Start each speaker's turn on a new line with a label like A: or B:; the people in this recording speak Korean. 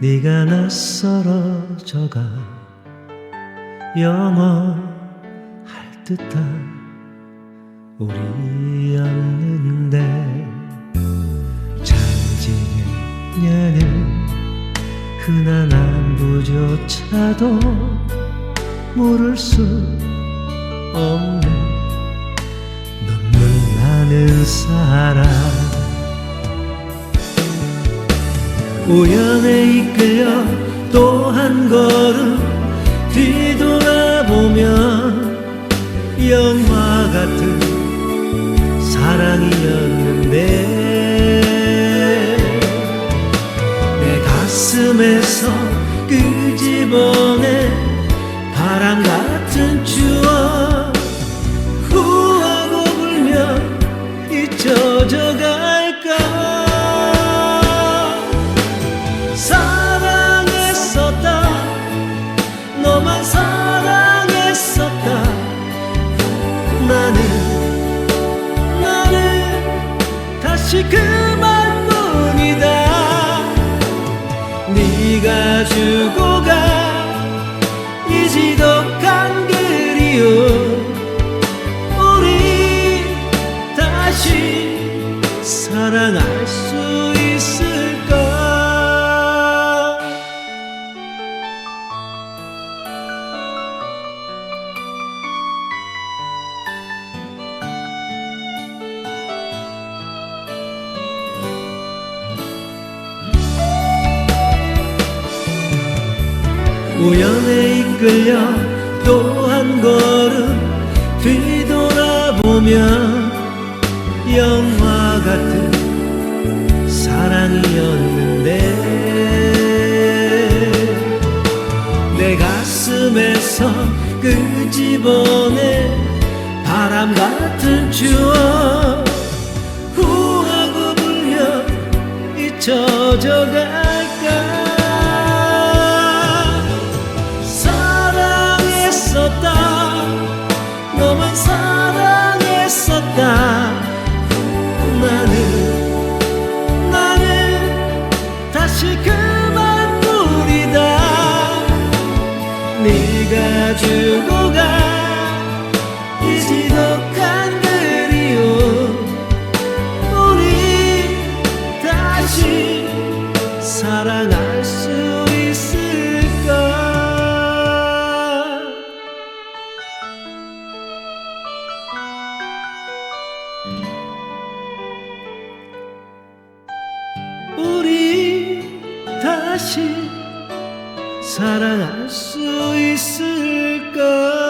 A: 네가 낯설어져가 영원할 듯한 우리였는데 잘 지냈냐는 흔한 안부조차도 물을 수 없는 눈물 나는 사람 우연에 이끌려 또 한 걸음 뒤돌아보면 영화 같은 사랑이었는데 다시 그만뿐이다. 네가 주고 가 이 지독한 그리움. 우리 다시 우연에 이끌려 또 한 걸음 뒤돌아보면 영화 같은 사랑이었는데 내 가슴에서 끄집어내 바람 같은 추억 후하고 불며 잊혀져 갈 너만 사랑했었다. 나는 나는 다시 그만뿐이다. 네가 주고 가. 이 지독한 그리움 우리 다시 사랑할 수 다시 사랑할 수 있을까